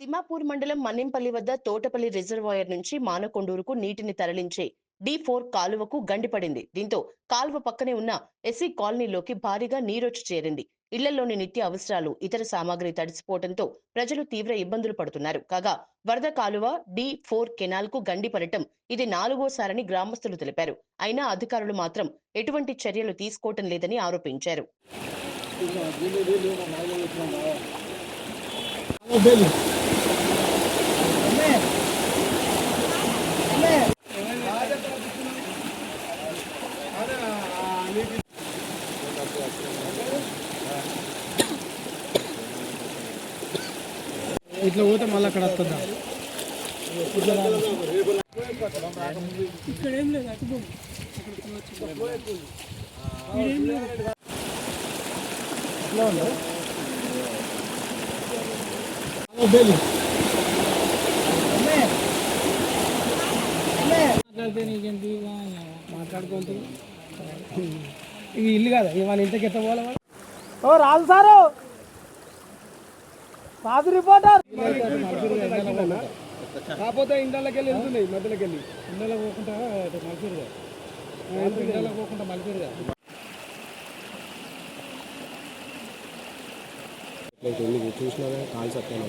తిమ్మాపూర్ మండలం మన్నింపల్లి వద్ద తోటపల్లి రిజర్వాయర్ నుంచి మానకొండూరుకు నీటిని తరలించే డి ఫోర్ కాలువకు గండిపడింది దీంతో కాలువ పక్కనే ఉన్న ఎస్సీ కాలనీలోకి భారీగా నీరొచ్చి చేరింది. ఇళ్ళలోని నిత్య అవసరాలు ఇతర సామాగ్రి తడిసిపోవడంతో ప్రజలు తీవ్ర ఇబ్బందులు పడుతున్నారు. కాగా వరద కాలువ డి ఫోర్ కెనాల్కు గండిపడటం ఇది నాలుగోసారని గ్రామస్తులు తెలిపారు. అయినా అధికారులు మాత్రం ఎటువంటి చర్యలు తీసుకోవటం లేదని ఆరోపించారు. ఇట్లా పోతే మళ్ళీ అక్కడ వస్తుందా? ఇక్కడ ఏం లేదు అటు పోము. ఈడేం ఇవి ఇల్లు కదా ఇవాళ ఇంతకి ఎత్త పోవాలి ఓ రాజు సారు! రాజు రిపోర్టర్! కాకపోతే ఇండ్లకి వెళ్ళి వెళ్తున్నాయి మధ్యలోకి వెళ్ళి. ఇండ్లలో పోకుండా మలిపిరుగా ఇండ్లలో పోకుండా మలిపిరుగా చూసినా కాల్స్ వస్తాయి